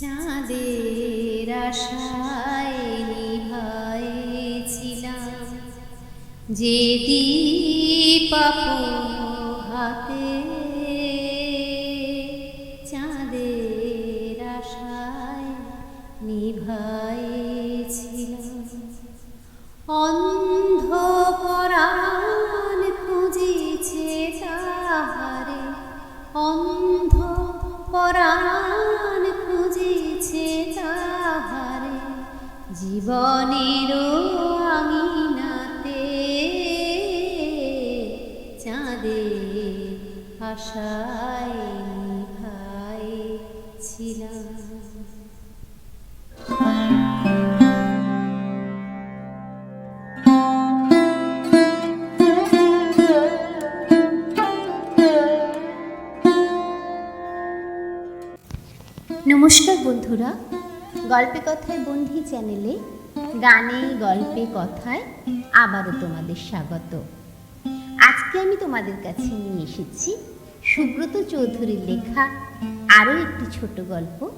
চাঁদের আশায় নিভাইছিলাম। যে দীপ জীবনের আঙিনাতে চাঁদে আশায় ভাই ছিলাম। নমস্কার বন্ধুরা গল্পে কথায় বন্ধি চ্যানেলে, গানে, গল্পে, কথায় আবারও তোমাদের স্বাগত। আজকে আমি তোমাদের কাছে নিয়ে এসেছি সুব্রত চৌধুরীর লেখা আরও একটি ছোট গল্প।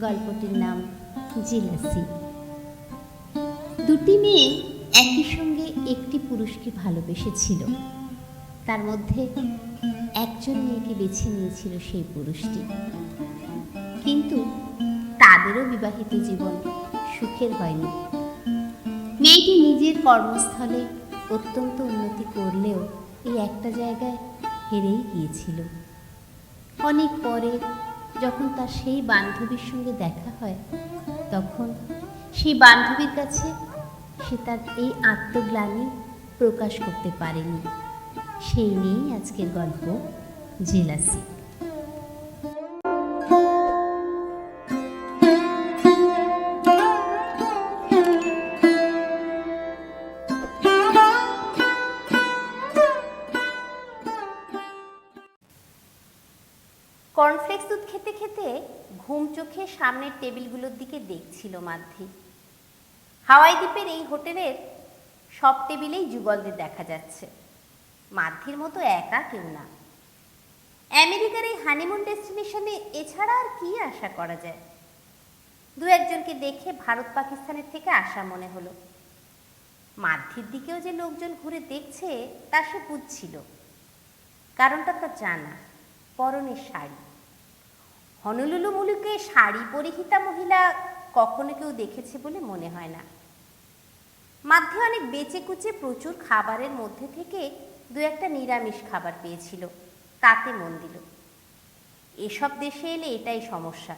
গল্পটির নাম জিলাসি। দুটি মেয়ে একই সঙ্গে একটি পুরুষকে ভালোবেসেছিল। তার মধ্যে একজন মেয়েকে বেছে নিয়েছিল সেই পুরুষটি। কিন্তু তাদেরও বিবাহিত জীবন সুখের হয়নি। মেয়েটি নিজের কর্মস্থলে অত্যন্ত উন্নতি করলেও এই একটা জায়গায় হেরেই গিয়েছিল। অনেক পরে যখন তার সেই বান্ধবীর সঙ্গে দেখা হয়, তখন সেই বান্ধবীর কাছে সে তার এই আত্মগ্লানি প্রকাশ করতে পারেনি। সেই নিয়েই আজকের গল্প জেলাসি। ঘুম চোখে সামনের টেবিলগুলোর দিকে দেখছিল মাধ্যি হাওয়াই দ্বীপের এই হোটেলের সব টেবিলেই যুগলদের দেখা যাচ্ছে। মাধ্যির মতো একা কেউ না। আমেরিকার এই হানিমুন ডেস্টিনেশনে এছাড়া আর কি আশা করা যায়? দু একজনকে দেখে ভারত পাকিস্তানের থেকে আসা মনে হলো। মাধ্যির দিকেও যে লোকজন ঘুরে দেখছে, তা সে বুঝছিল। কারণটা তার জানা, পরনের শাড়ি। হনলুলু মুলুকে শাড়ি পরিহিতা মহিলা কখনো কেউ দেখেছে বলে মনে হয় না। মাধ্যে অনেক বেচে কুচে প্রচুর খাবারের মধ্যে থেকে দু একটা নিরামিষ খাবার পেয়েছিল, তাতে মন দিল। এসব দেশে এলে এটাই সমস্যা।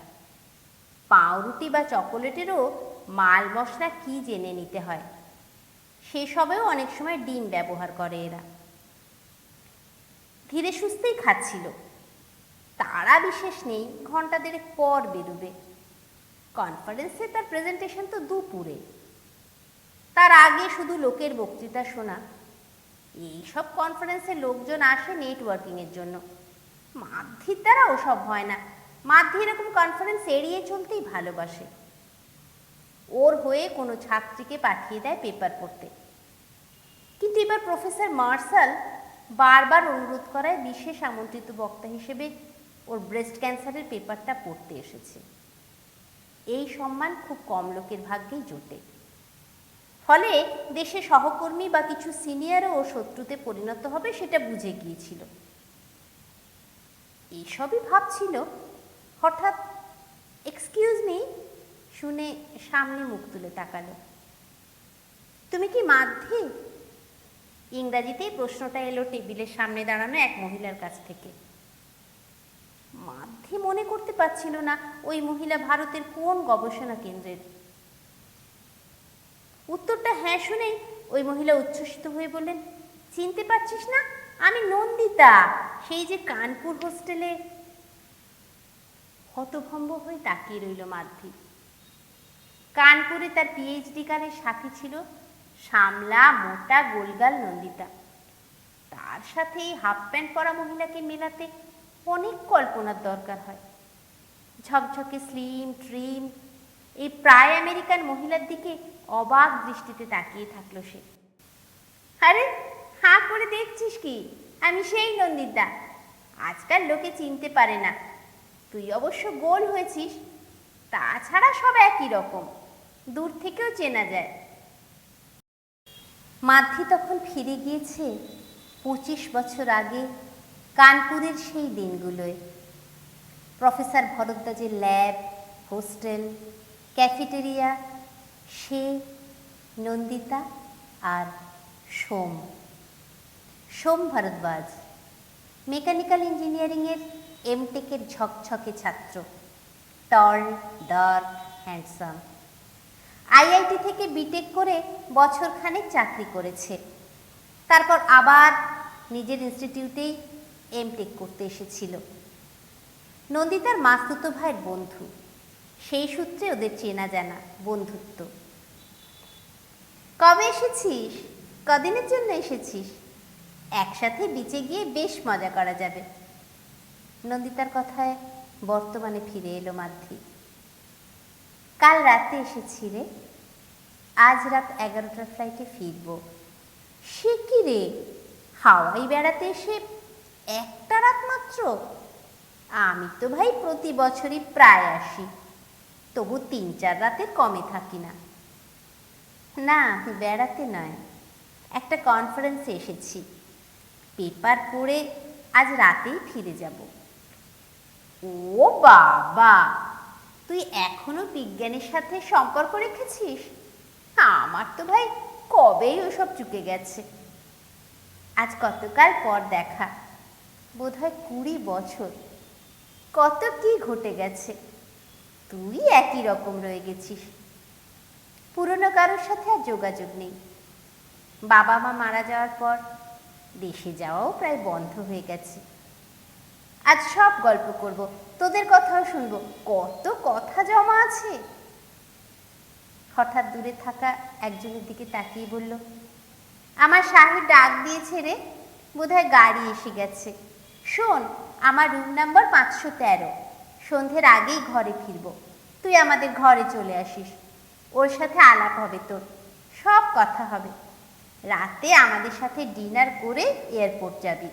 পাউরুটি বা চকোলেটেরও মাল মশলা কি জেনে নিতে হয়? সেসবেও অনেক সময় ডিম ব্যবহার করে এরা। ধীরে সুস্থেই খাচ্ছিল। তারা বিশেষ নেই, ঘণ্টা দেড়েক পর বেরোবে। কনফারেন্সে তার প্রেজেন্টেশন তো দুপুরে। তার আগে শুধু লোকের বক্তৃতা শোনা। এইসব কনফারেন্সে লোকজন আসে নেটওয়ার্কিংয়ের জন্য। মাধ্যির দ্বারা ওসব হয় না। মাধ্যি এরকম কনফারেন্স এড়িয়ে চলতেই ভালোবাসে। ওর হয়ে কোনো ছাত্রীকে পাঠিয়ে দেয় পেপার পড়তে। কিন্তু এবার প্রফেসর মার্শাল বারবার অনুরোধ করায় বিশেষ আমন্ত্রিত বক্তা হিসেবে ওর ব্রেস্ট ক্যান্সারের পেপারটা পড়তে এসেছে। এই সম্মান খুব কম লোকের ভাগ্যেই জোটে। ফলে দেশে সহকর্মী বা কিছু সিনিয়রও ও শত্রুতে পরিণত হবে সেটা বুঝে গিয়েছিল। এইসবই ভাবছিল। হঠাৎ এক্সকিউজ মি শুনে সামনে মুখ তুলে তাকালো। তুমি কি মাধ্যি ইংরাজিতেই প্রশ্নটা এলো টেবিলের সামনে দাঁড়ানো এক মহিলার কাছ থেকে। মাধ্যি মনে করতে পারছিল না ওই মহিলা ভারতের কোন গবেষণা কেন্দ্রের। উত্তরটা হ্যাঁ শুনেই ওই মহিলা উচ্ছ্বসিত হয়ে বললেন, চিনতে পারছিস না? আমি নন্দিতা, সেই যে কানপুর হোস্টেলে। হতভম্ব হয়ে তাকিয়ে রইল মাধ্যি। কানপুরে তার পিএইচডি কালের সাথী ছিল সামলা মোটা গোলগাল নন্দিতা। তার সাথে এই হাফ প্যান্ট পরা মহিলাকে মেলাতে অনেক কল্পনার দরকার হয়। ঝকঝকে স্লিম ট্রিম এই প্রায় আমেরিকান মহিলার দিকে অবাক দৃষ্টিতে তাকিয়ে থাকল সে। আরে, হাঁ করে দেখছিস কি? আমি সেই নন্দিতা। আজকাল লোকে চিনতে পারে না। তুই অবশ্য গোল হয়েছিস। তাছাড়া সব একই রকম। দূর থেকেও চেনা যায়। মাধ্যি তখন ফিরে গিয়েছে পঁচিশ বছর আগে কানপুরের সেই দিনগুলোয়। প্রফেসর ভরদ্বাজের ল্যাব, হোস্টেল, ক্যাফেটেরিয়া, সে, নন্দিতা আর সোম। সোম ভরদ্বাজ, মেকানিক্যাল ইঞ্জিনিয়ারিংয়ের এমটেকের ঝকঝকে ছাত্র। Tall, dark, handsome. আইআইটি থেকে বিটেক করে বছরখানেক চাকরি করেছে। তারপর আবার নিজের ইনস্টিটিউটেই এমটেক করতে এসেছিল। নন্দিতার মাস্তুতো ভাইয়ের বন্ধু। সেই সূত্রে ওদের চেনা জানা বন্ধুত্ব। কবে এসেছিস? কদিনের জন্য এসেছিস? একসাথে বিচে গিয়ে বেশ মজা করা যাবে। নন্দিতার কথায় বর্তমানে ফিরে এলো মাধ্যি কাল রাতে এসেছি রে। আজ রাত এগারোটার ফ্লাইটে ফিরবো। সে কি রে? হাওয়াই বেড়াতে এসে একটা রাত মাত্র আমি তো ভাই প্রতি বছরই প্রায় আসি, তবু তিন চার রাতে কমে থাকি না। না, বেড়াতে নয়। একটা কনফারেন্সে এসেছি। পেপার পড়ে আজ রাতেই ফিরে যাব। ও বাবা! তুই এখনও বিজ্ঞানের সাথে সম্পর্ক রেখেছিস? আমার তো ভাই কবেই ওসব চুকে গেছে। আজ কতকাল পর দেখা। বোধহয় কুড়ি বছর। কত কি ঘটে গেছে? তুই একই রকম রয়ে গেছিস। পুরনো কারোর সাথে আর যোগাযোগ নেই। বাবা মা মারা যাওয়ার পর দেশে যাওয়াও প্রায় বন্ধ হয়ে গেছে। আজ সব গল্প করব, তোদের কথাও শুনব। কত কথা জমা আছে। হঠাৎ দূরে থাকা একজনের দিকে তাকিয়ে বলল, আমার সাহেব ডাক দিয়েছে রে। বোধহয় গাড়ি এসে গেছে। শোন, আমার রুম নাম্বার পাঁচশো তেরো। সন্ধ্যের আগেই ঘরে ফিরবো। তুই আমাদের ঘরে চলে আসিস। ওর সাথে আলাপ হবে তোর। সব কথা হবে। রাতে আমাদের সাথে ডিনার করে এয়ারপোর্ট যাবি।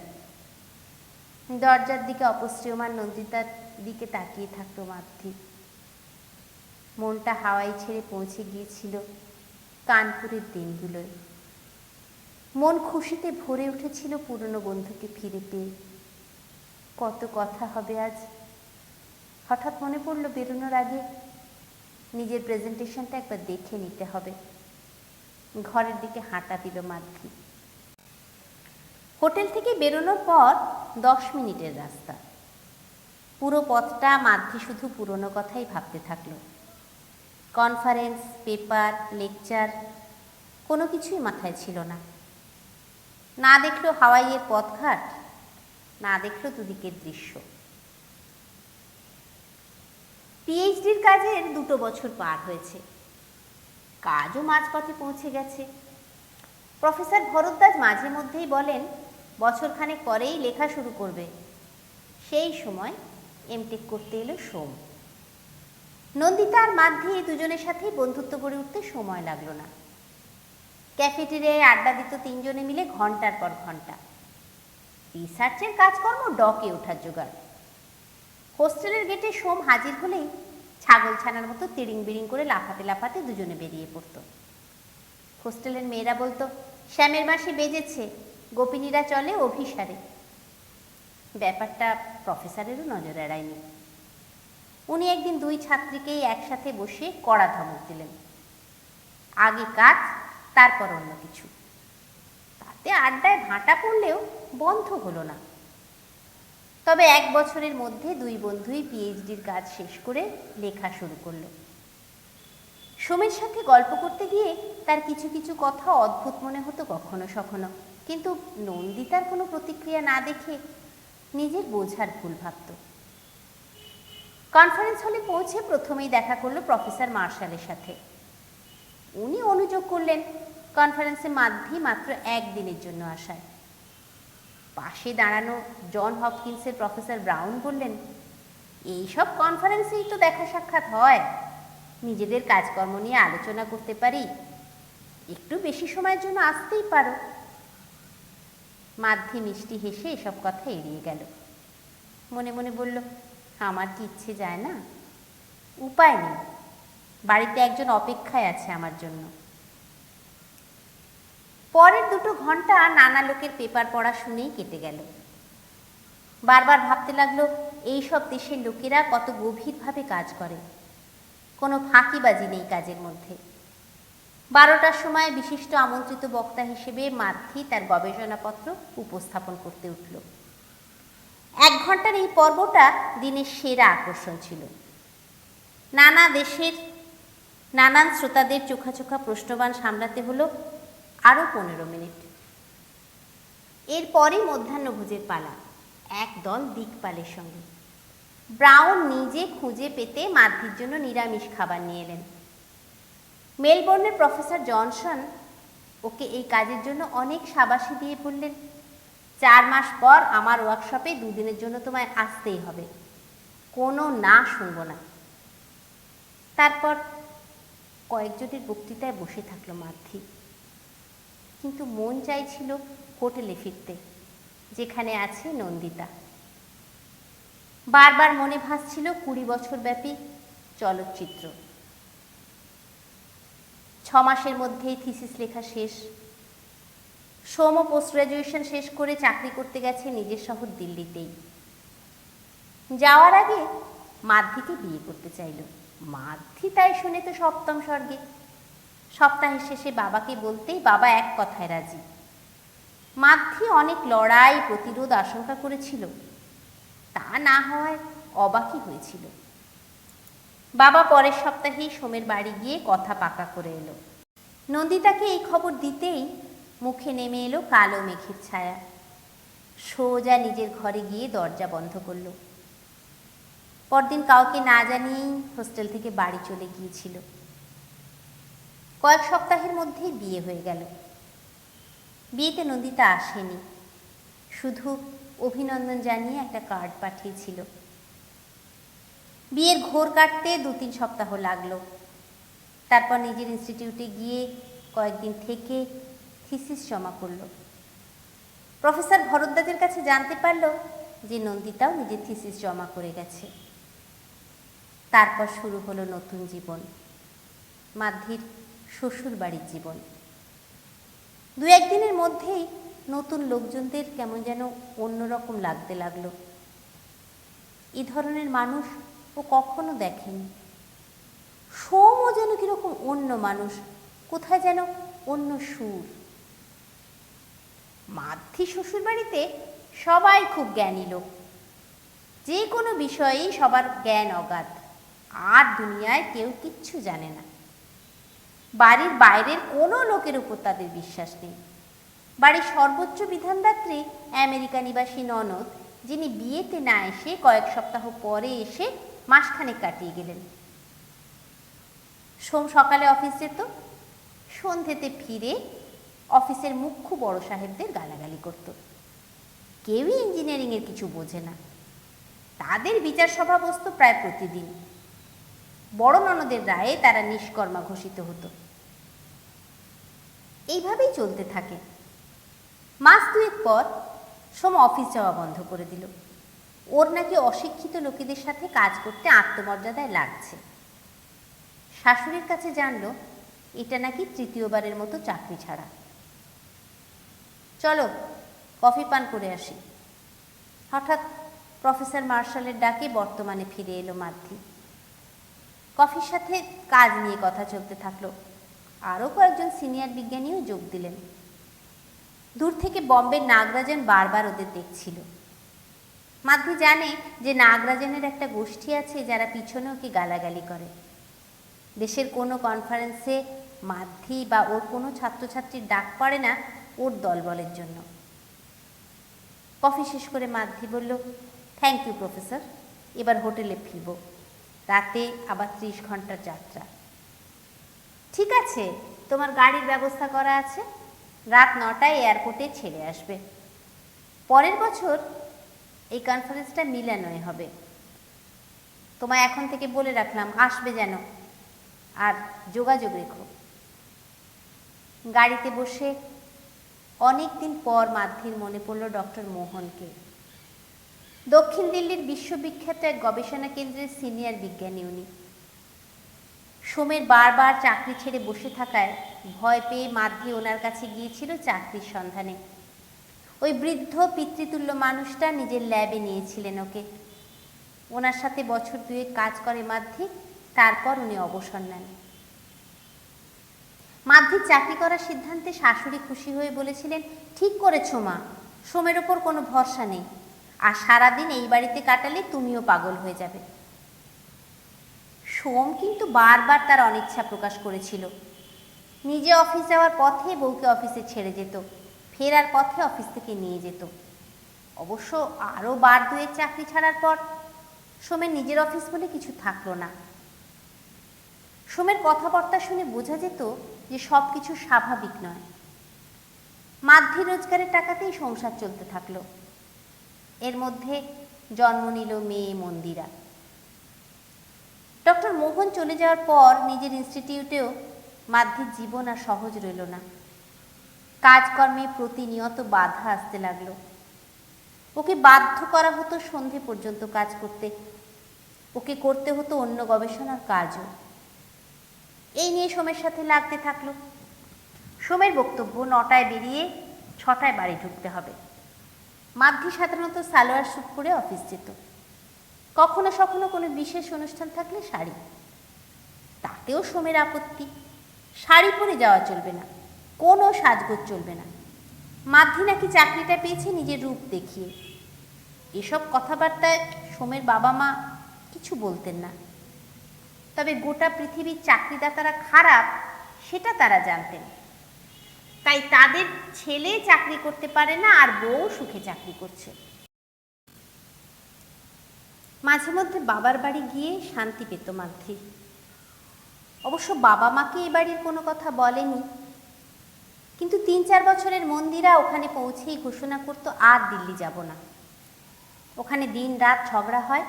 দরজার দিকে অপশ্রিয়মান নন্দিতার দিকে তাকিয়ে থাকতো মাধ্যি মনটা হাওয়াই ছেড়ে পৌঁছে গিয়েছিল কানপুরের দিনগুলোয়। মন খুশিতে ভরে উঠেছিল পুরনো বন্ধুকে ফিরে পেয়ে। কত কথা হবে আজ। হঠাৎ মনে পড়ল বেরোনোর আগে নিজের প্রেজেন্টেশনটা একবার দেখে নিতে হবে। ঘরের দিকে হাঁটা দিল মাধ্যি হোটেল থেকে বেরোনোর পর দশ মিনিটের রাস্তা। পুরো পথটা মাধ্যি শুধু পুরনো কথাই ভাবতে থাকল। কনফারেন্স পেপার লেকচার কোনো কিছুই মাথায় ছিল না। না দেখল হাওয়াইয়ের পথঘাট না দেখল দুদিকের দৃশ্য। পিএইচডির কাজের দুটো বছর পার হয়েছে। কাজও মাঝপথে পৌঁছে গেছে। প্রফেসর ভরদ্বাজ মাঝে মধ্যেই বলেন, বছরখানেক পরেই লেখা শুরু করবে। সেই সময় এমটেক করতে এলো সোম। নন্দিতা আর মাধ্যে দুজনের সাথেই বন্ধুত্ব গড়ে উঠতে সময় লাগল না। ক্যাফেটেরিয়ায় আড্ডা দিত তিনজনে মিলে ঘণ্টার পর ঘণ্টা। রিসার্চের কাজকর্ম ডকে ওঠার জোগাড়। হোস্টেলের গেটে সোম হাজির হলেই ছাগল ছানার মতো তিড়িং বিড়িং করে লাফাতে লাফাতে দুজনে বেরিয়ে পড়তো। হোস্টেলের মেয়েরা বলতো, শ্যামের মাসে বেজেছে, গোপিনীরা চলে অভিসারে। ব্যাপারটা প্রফেসরেরও নজর এড়ায়নি। উনি একদিন দুই ছাত্রীকেই একসাথে বসে কড়া ধমক দিলেন। আগে কাজ, তারপর অন্য কিছু। তাতে আড্ডায় ভাঁটা পড়লেও বন্ধ হলো না। তবে এক বছরের মধ্যে দুই বন্ধুই পিএইচডির কাজ শেষ করে লেখা শুরু করল। সোমের সাথে গল্প করতে গিয়ে তার কিছু কিছু কথা অদ্ভুত মনে হতো কখনো সখনো, কিন্তু নন্দিতার কোনো প্রতিক্রিয়া না দেখে নিজের বোঝার ভুল ভাবত। কনফারেন্স হলে পৌঁছে প্রথমেই দেখা করল প্রফেসর মার্শালের সাথে। উনি অনুযোগ করলেন কনফারেন্সে মাধ্যমে মাত্র একদিনের জন্য আসায়। পাশে দাঁড়ানো জন হপকিন্সের প্রফেসর ব্রাউন বললেন, এইসব কনফারেন্সেই তো দেখা সাক্ষাৎ হয়। নিজেদের কাজকর্ম নিয়ে আলোচনা করতে পারি। একটু বেশি সময়ের জন্য আসতেই পারো। মাধ্যে মিষ্টি হেসে এসব কথা এড়িয়ে গেল। মনে মনে বলল, আমার কি ইচ্ছে যায় না? উপায় নেই। বাড়িতে একজন অপেক্ষায় আছে আমার জন্য। পরের দুটো ঘণ্টা নানা লোকের পেপার পড়া শুনেই কেটে গেল। বারবার ভাবতে লাগল, এইসব দেশের লোকেরা কত গভীরভাবে কাজ করে। কোনো ফাঁকিবাজি নেই কাজের মধ্যে। বারোটার সময় বিশিষ্ট আমন্ত্রিত বক্তা হিসেবে মাধ্যি তার গবেষণাপত্র উপস্থাপন করতে উঠল। এক ঘণ্টার এই পর্বটা দিনের সেরা আকর্ষণ ছিল। নানা দেশের, নানান শ্রোতাদের চোখা চোখা প্রশ্নবান সামলাতে হলো আরও পনেরো মিনিট। এরপরই মধ্যাহ্নভোজের পালা। এক দল দিকপালের সঙ্গে। ব্রাউন নিজে খুঁজে পেতে মাধ্যির জন্য নিরামিষ খাবার নিয়ে এলেন। মেলবোর্নের প্রফেসর জনসন ওকে এই কাজের জন্য অনেক সাবাসী দিয়ে বললেন, চার মাস পর আমার ওয়ার্কশপে দুদিনের জন্য তোমায় আসতেই হবে। কোনো না শুনব না। তারপর কয়েকজনের বক্তৃতায় বসে থাকল মাধ্যি কিন্তু মন চাইছিল হোটেলে ফিরতে, যেখানে আছে নন্দিতা। বারবার মনে ভাসছিল কুড়ি বছর ব্যাপী চলচ্চিত্র। ছ মাসের মধ্যেই থিসিস লেখা শেষ। সোম পোস্ট গ্রাজুয়েশন শেষ করে চাকরি করতে গেছে নিজের শহর দিল্লিতেই। যাওয়ার আগে মাধ্যিকে বিয়ে করতে চাইল। মাধ্যি তাই শুনে তো সপ্তম স্বর্গে। সপ্তাহের শেষে বাবাকে বলতেই বাবা এক কথায় রাজি। মাধ্যি অনেক লড়াই, প্রতিরোধ আশঙ্কা করেছিল। তা না হওয়ায় অবাকই হয়েছিল। বাবা পরের সপ্তাহেই সোমের বাড়ি গিয়ে কথা পাকা করে এলো। নন্দিতাকে এই খবর দিতেই মুখে নেমে এলো কালো মেঘের ছায়া। সোজা নিজের ঘরে গিয়ে দরজা বন্ধ করল। পরদিন কাউকে না জানিয়েই হোস্টেল থেকে বাড়ি চলে গিয়েছিল। কয়েক সপ্তাহের মধ্যেই বিয়ে হয়ে গেল। বিয়েতে নন্দিতা আসেনি। শুধু অভিনন্দন জানিয়ে একটা কার্ড পাঠিয়েছিল। বিয়ের ঘোর কাটতে দু তিন সপ্তাহ লাগল। তারপর নিজের ইনস্টিটিউটে গিয়ে কয়েকদিন থেকে থিসিস জমা করল। প্রফেসর ভরদ্বাজের কাছে জানতে পারল যে নন্দিতাও নিজের থিসিস জমা করে গেছে। তারপর শুরু হলো নতুন জীবন। মাধ্যির শ্বশুর বাড়ির জীবন। দু একদিনের মধ্যেই নতুন লোকজনদের কেমন যেন অন্যরকম লাগতে লাগল। এ ধরনের মানুষ ও কখনো দেখেনি। সোমও যেন কীরকম অন্য মানুষ, কোথায় যেন অন্য সুর। মাধ্যি শ্বশুর বাড়িতে সবাই খুব জ্ঞানী লোক। যে কোনো বিষয়েই সবার জ্ঞান অগাধ। আর দুনিয়ায় কেউ কিচ্ছু জানে না। বাড়ির বাইরের কোনো লোকের উপর তাদের বিশ্বাস নেই। বাড়ির সর্বোচ্চ বিধানদাত্রী আমেরিকা নিবাসী ননদ, যিনি বিয়েতে না এসে কয়েক সপ্তাহ পরে এসে মাসখানেক কাটিয়ে গেলেন। সোম সকালে অফিস যেত সন্ধেতে ফিরে অফিসের মুখ্য বড় সাহেবদের গালাগালি করত। কেউই ইঞ্জিনিয়ারিংয়ের কিছু বোঝে না। তাদের বিচার সভা বসত প্রায় প্রতিদিন। বড় ননদের রায়ে তারা নিষ্কর্মা ঘোষিত হতো। এইভাবেই চলতে থাকে। মাস দুয়েক পর সোম অফিস যাওয়া বন্ধ করে দিল। ওর নাকি অশিক্ষিত লোকেদের সাথে কাজ করতে আত্মমর্যাদায় লাগছে। শাশুড়ির কাছে জানলো, এটা নাকি তৃতীয়বারের মতো চাকরি ছাড়া। চলো, কফি পান করে আসি। হঠাৎ প্রফেসর মার্শালের ডাকে বর্তমানে ফিরে এলো মাধ্যি কফির সাথে কাজ নিয়ে কথা চলতে থাকল। আরও কয়েকজন সিনিয়র বিজ্ঞানীও যোগ দিলেন। দূর থেকে বম্বের নাগরাজন বারবার ওদের দেখছিল। মাধ্যি জানে যে নাগরাজনের একটা গোষ্ঠী আছে যারা পিছনে ওকে গালাগালি করে। দেশের কোনো কনফারেন্সে মাধ্যি বা ওর কোনো ছাত্রছাত্রীর ডাক পড়ে না ওর দলবলের জন্য। কফি শেষ করে মাধ্যি বলল থ্যাংক ইউ প্রফেসর এবার হোটেলে ফিরব। রাতে আবার ত্রিশ ঘণ্টার যাত্রা। ঠিক আছে, তোমার গাড়ির ব্যবস্থা করা আছে। রাত নটায় এয়ারপোর্টে ছেড়ে আসবে। পরের বছর এই কনফারেন্সটা মিলানোয় হবে। তোমায় এখন থেকে বলে রাখলাম, আসবে যেন। আর যোগাযোগ রেখো। গাড়িতে বসে অনেক দিন পর মাধ্যের মনে পড়ল ডক্টর মোহনকে। দক্ষিণ দিল্লির বিশ্ববিখ্যাত এক গবেষণা কেন্দ্রের সিনিয়র বিজ্ঞানী উনি। সোমের বারবার চাকরি ছেড়ে বসে থাকায় ভয় পেয়ে মাধ্যে ওনার কাছে গিয়েছিল চাকরির সন্ধানে। ওই বৃদ্ধ পিতৃতুল্য মানুষটা নিজের ল্যাবে নিয়েছিলেন ওকে। ওনার সাথে বছর দুয়েক কাজ করে মাধ্যে তারপর উনি অবসর নেন। মাধ্যির চাকরি করার সিদ্ধান্তে শাশুড়ি খুশি হয়ে বলেছিলেন, ঠিক করেছ মা, সোমের ওপর কোনো ভরসা নেই। আর সারাদিন এই বাড়িতে কাটালে তুমিও পাগল হয়ে যাবে। সোম কিন্তু বারবার তার অনিচ্ছা প্রকাশ করেছিল। নিজে অফিস যাওয়ার পথে বউকে অফিসে ছেড়ে যেত, ফেরার পথে অফিস থেকে নিয়ে যেত। অবশ্য আরও বার দুয়ের চাকরি ছাড়ার পর সোমের নিজের অফিস বলে কিছু থাকল না। সোমের কথাবার্তা শুনে বোঝা যেত যে সব কিছু স্বাভাবিক নয়। মাধ্যি রোজগারের টাকাতেই সংসার চলতে থাকল। এর মধ্যে জন্ম নিল মেয়ে মন্দিরা। ডক্টর মোহন চলে যাওয়ার পর নিজের ইনস্টিটিউটেও মাধ্যের জীবন আর সহজ রইল না। কাজকর্মে প্রতিনিয়ত বাধা আসতে লাগল। ওকে বাধ্য করা হতো সন্ধে পর্যন্ত কাজ করতে। ওকে করতে হতো অন্য গবেষণার কাজও। এই নিয়ে সোমের সাথে লাগতে থাকল। সোমের বক্তব্য নটায় বেরিয়ে ছটায় বাড়ি ঢুকতে হবে। মাধ্যে সাধারণত সালোয়ার স্যুট পরে অফিস যেত। কখনো সখনো কোনো বিশেষ অনুষ্ঠান থাকলে শাড়ি। তাতেও সোমের আপত্তি। শাড়ি পরে যাওয়া চলবে না, কোনো সাজগোজ চলবে না। মাধ্যে নাকি চাকরিটা পেয়েছে নিজের রূপ দেখিয়ে। এসব কথাবার্তায় সোমের বাবা মা কিছু বলতেন না। তবে গোটা পৃথিবীর চাকরিদাতারা খারাপ, সেটা তারা জানতেন। তাই তাদের ছেলে চাকরি করতে পারে না আর বউ সুখে চাকরি করছে। মাঝে মধ্যে বাবার বাড়ি গিয়ে শান্তি পেত মাধ্যি অবশ্য বাবা মাকে এ বাড়ির কোনো কথা বলেনি। কিন্তু তিন চার বছরের মন্দিরা ওখানে পৌঁছেই ঘোষণা করতো, আর দিল্লি যাব না। ওখানে দিন রাত ঝগড়া হয়।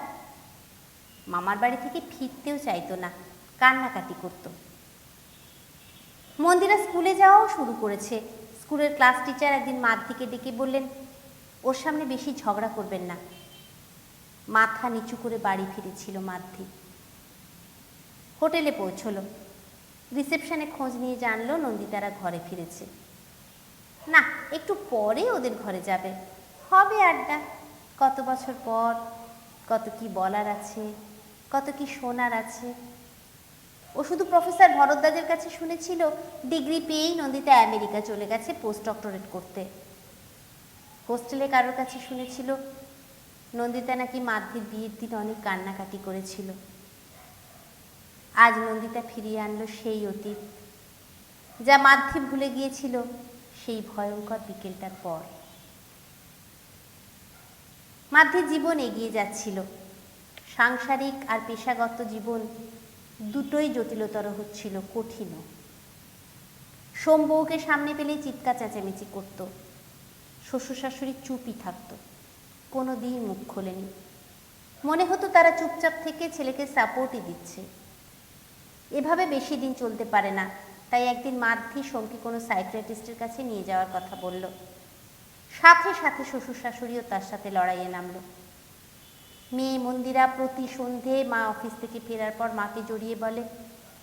মামার বাড়ি থেকে ফিরতেও চাইতো না, কান্নাকাটি করতো। মন্দিরা স্কুলে যাওয়াও শুরু করেছে। স্কুলের ক্লাস টিচার একদিন মাধ্যিকে ডেকে বললেন, ওর সামনে বেশি ঝগড়া করবেন না। মাথা নিচু করে বাড়ি ফিরেছিল মাধ্যি। হোটেলে পৌঁছলো। রিসেপশনে খোঁজ নিয়ে জানলো নন্দিতারা ঘরে ফিরেছে। না, একটু পরে ওদের ঘরে যাবে। হবে আড্ডা। কত বছর পর, কত কি বলার আছে, কত কি শোনার আছে। ও শুধু প্রফেসর ভরদ্বাজের কাছে শুনেছিল, ডিগ্রি পেয়েই নন্দিতা আমেরিকা চলে গেছে পোস্ট ডক্টরেট করতে। হোস্টেলে কারোর কাছে শুনেছিল নন্দিতা নাকি মাধ্যের বিয়ের দিন অনেক কান্নাকাটি করেছিল। আজ নন্দিতা ফিরিয়ে আনলো সেই অতীত, যা মাধ্যে ভুলে গিয়েছিল সেই ভয়ঙ্কর বিকেলটার পর। মাধ্যের জীবন এগিয়ে যাচ্ছিল। সাংসারিক আর পেশাগত জীবন দুটোই জটিলতর হচ্ছিল, কঠিনও। সোম বউকে সামনে পেলেই চিৎকার চেঁচামেচি করত। শ্বশুর শাশুড়ি চুপই থাকতো। কোনো দিন মুখ খোলেনি। মনে হতো তারা চুপচাপ থেকে ছেলেকে সাপোর্টই দিচ্ছে। এভাবে বেশি দিন চলতে পারে না, তাই একদিন মাধ্যি সোমকে কোনো সাইক্রেটিস্টের কাছে নিয়ে যাওয়ার কথা বলল। সাথে সাথে শ্বশুর শাশুড়িও তার সাথে লড়াইয়ে নামলো। মেয়ে মন্দিরা প্রতি সন্ধে মা অফিস থেকে ফেরার পর মাকে জড়িয়ে বলে,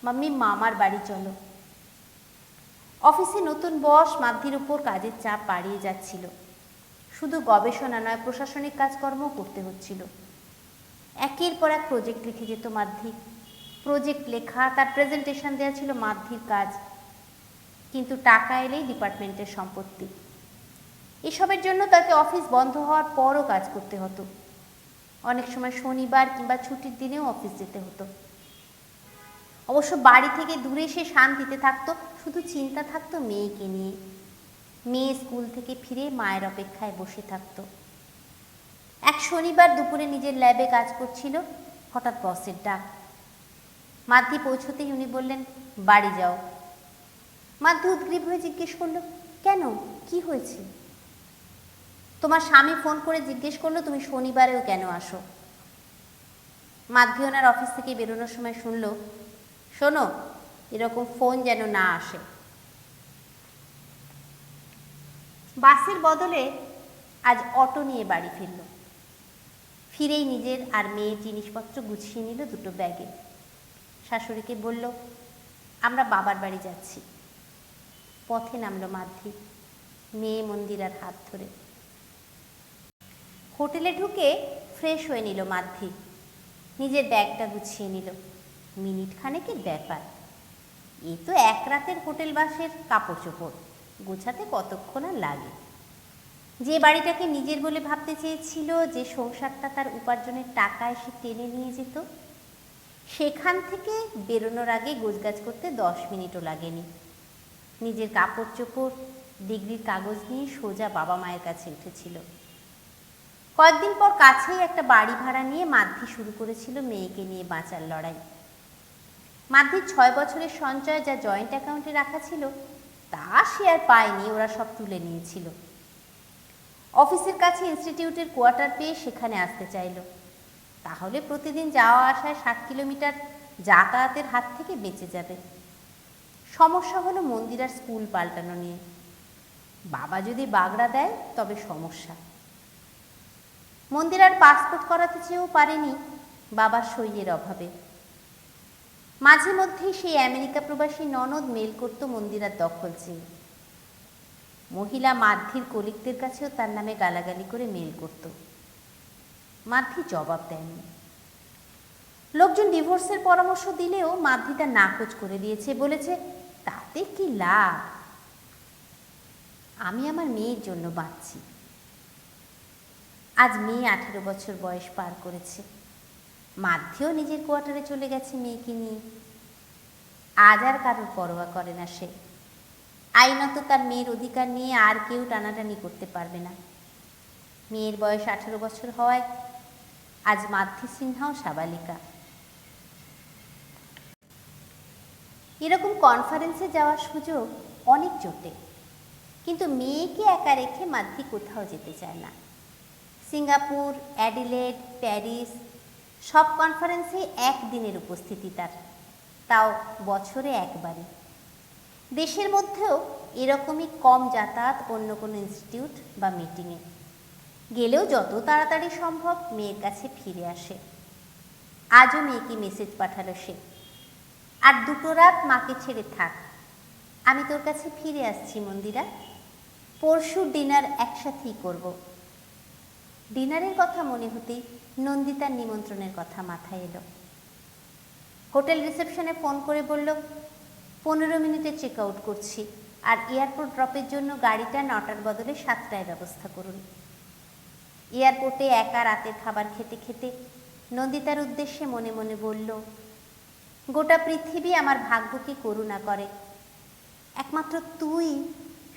মাম্মি, মামার বাড়ি চলো। অফিসে নতুন বস মাদ্ধির উপর কাজের চাপ বাড়িয়ে যাচ্ছিল। শুধু গবেষণা নয়, প্রশাসনিক কাজকর্মও করতে হচ্ছিল। একের পর এক প্রজেক্ট লিখে যেত মাধ্যি প্রজেক্ট লেখা, তার প্রেজেন্টেশন দেওয়া ছিল মাধ্যির কাজ। কিন্তু টাকা এলেই ডিপার্টমেন্টের সম্পত্তি। এসবের জন্য তাকে অফিস বন্ধ হওয়ার পরও কাজ করতে হতো। অনেক সময় শনিবার কিংবা ছুটির দিনেও অফিস যেতে হতো। অবশ্য বাড়ি থেকে দূরে সে শান্তিতে থাকতো, শুধু চিন্তা থাকতো মেয়েকে নিয়ে। মেয়ে স্কুল থেকে ফিরে মায়ের অপেক্ষায় বসে থাকতো। এক শনিবার দুপুরে নিজের ল্যাবে কাজ করছিল হঠাৎ বসের ডাক। মাধ্যি পৌঁছতেই উনি বললেন, বাড়ি যাও। মাধ্যি উদ্গ্রীব হয়ে জিজ্ঞেস করল, কেন? কি হয়েছে? তোমার স্বামী ফোন করে জিজ্ঞেস করল, তুমি শনিবারেও কেন আসো? মাধ্যি ওনার অফিস থেকে বেরোনোর সময় শুনলো, শোনো, এরকম ফোন যেন না আসে। বাসের বদলে আজ অটো নিয়ে বাড়ি ফিরল। ফিরেই নিজের আর মেয়ের জিনিসপত্র গুছিয়ে নিল দুটো ব্যাগে। শাশুড়িকে বলল, আমরা বাবার বাড়ি যাচ্ছি। পথে নামলো মাধ্যি মেয়ে মন্দিরার হাত ধরে। হোটেলে ঢুকে ফ্রেশ হয়ে নিল মাধ্যি নিজের ব্যাগটা গুছিয়ে নিল। মিনিট খানেকের ব্যাপার। এ তো এক রাতের হোটেল বাসের কাপড় চোপড় গোছাতে কতক্ষণ আর লাগে? যে বাড়িটাকে নিজের বলে ভাবতে চেয়েছিল যে সংসারটা তার উপার্জনের টাকা এসে টেনে নিয়ে যেত, সেখান থেকে বেরোনোর আগে গোছগাছ করতে দশ মিনিটও লাগেনি। নিজের কাপড় চোপড় ডিগ্রির কাগজ নিয়ে সোজা বাবা মায়ের কাছে উঠেছিল। কয়েকদিন পর কাছেই একটা বাড়ি ভাড়া নিয়ে মাধ্যি শুরু করেছিল মেয়েকে নিয়ে বাঁচার লড়াই। মাধ্যির ছয় বছরের সঞ্চয় যা জয়েন্ট অ্যাকাউন্টে রাখা ছিল তা সে আর পায়নি, ওরা সব তুলে নিয়েছিল। অফিসের কাছে ইনস্টিটিউটের কোয়ার্টার পেয়ে সেখানে আসতে চাইল। তাহলে প্রতিদিন যাওয়া আসায় ষাট কিলোমিটার যাতায়াতের হাত থেকে বেঁচে যাবে। সমস্যা হলো মন্দির আর স্কুল পাল্টানো নিয়ে। বাবা যদি বাগড়া দেয়, তবে সমস্যা। মন্দির আর পাসপোর্ট করাতে চেয়েও পারেনি বাবার সইয়ের অভাবে। মাঝে মধ্যেই সেই আমেরিকা প্রবাসী ননদ মেল করত মন্দিরার দখল চেয়ে। মহিলা মাধ্যির কলিকদের কাছেও তার নামে গালাগালি করে মেল করত। মাধ্যি জবাব দেয়নি। লোকজন ডিভোর্সের পরামর্শ দিলেও মাধ্যি তা নাকচ করে দিয়েছে, বলেছে, তাতে কি লাভ? আমি আমার মেয়ের জন্য বাঁচছি। আজ মেয়ে আঠেরো বছর বয়স পার করেছে। মাধ্যেও নিজের কোয়ার্টারে চলে গেছে মেয়েকে নিয়ে। আজ আর কারোর পরোয়া করে না সে। আইনত তার মেয়ের অধিকার নিয়ে আর কেউ টানাটানি করতে পারবে না। মেয়ের বয়স আঠেরো বছর হওয়ায় আজ মাধ্যি সিনহাও সাবালিকা। এরকম কনফারেন্সে যাওয়ার সুযোগ অনেক জোটে, কিন্তু মেয়েকে একা রেখে মাধ্যি কোথাও যেতে চায় না। সিঙ্গাপুর, অ্যাডিলেড, প্যারিস সব কনফারেন্সে একদিনের উপস্থিতি তার। তাও বছরে একবারই। দেশের মধ্যেও এরকমই কম যাতায়াত অন্য কোনো ইনস্টিটিউট বা মিটিংয়ে গেলেও যত তাড়াতাড়ি সম্ভব মেয়ের কাছে ফিরে আসে। আজও মেয়েকে মেসেজ পাঠালো সে। আর দুটো রাত মাকে ছেড়ে থাক। আমি তোর কাছে ফিরে আসছি, মন্দিরা। পরশু ডিনার একসাথেই করব। ডিনারের কথা মনে হতেই নন্দিতার নিমন্ত্রণের কথা মাথায় এলো। হোটেল রিসেপশনে ফোন করে বলল, পনেরো মিনিটে চেক আউট করছি, আর এয়ারপোর্ট ড্রপের জন্য গাড়িটা নটার বদলে সাতটায় ব্যবস্থা করুন। এয়ারপোর্টে একা রাতের খাবার খেতে খেতে নন্দিতার উদ্দেশ্যে মনে মনে বলল, গোটা পৃথিবী আমার ভাগ্যকে করুণা করে। একমাত্র তুই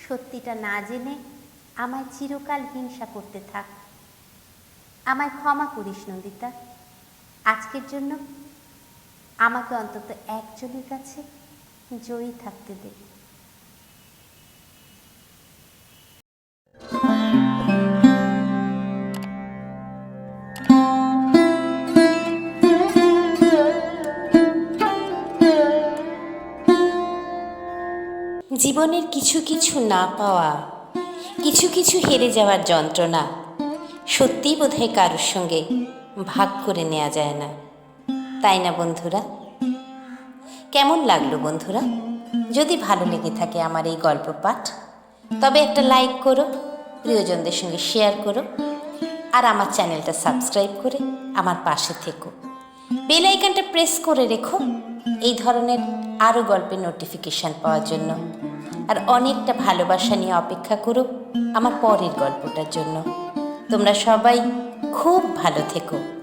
সত্যিটা না জেনে আমায় চিরকাল হিংসা করতে থাক। আমায় ক্ষমা করিস, নন্দিতা। আজকের জন্য আমাকে অন্তত একজনের কাছে জয়ী থাকতে দে। জীবনের কিছু কিছু না পাওয়া, কিছু কিছু হেরে যাওয়ার যন্ত্রণা সত্যিই বোধহয় কারোর সঙ্গে ভাগ করে নেওয়া যায় না। তাই না বন্ধুরা? কেমন লাগল বন্ধুরা? যদি ভালো লেগে থাকে আমার এই গল্প পাঠ, তবে একটা লাইক করো, প্রিয়জনদের সঙ্গে শেয়ার করো, আর আমার চ্যানেলটা সাবস্ক্রাইব করে আমার পাশে থেকো। বেল আইকনটা প্রেস করে রেখো, এই ধরনের আরও গল্পের নোটিফিকেশান পাওয়ার জন্য। আর অনেকটা ভালোবাসা নিয়ে অপেক্ষা করো আমার পরের গল্পটার জন্য। তোমরা সবাই খুব ভালো থেকো।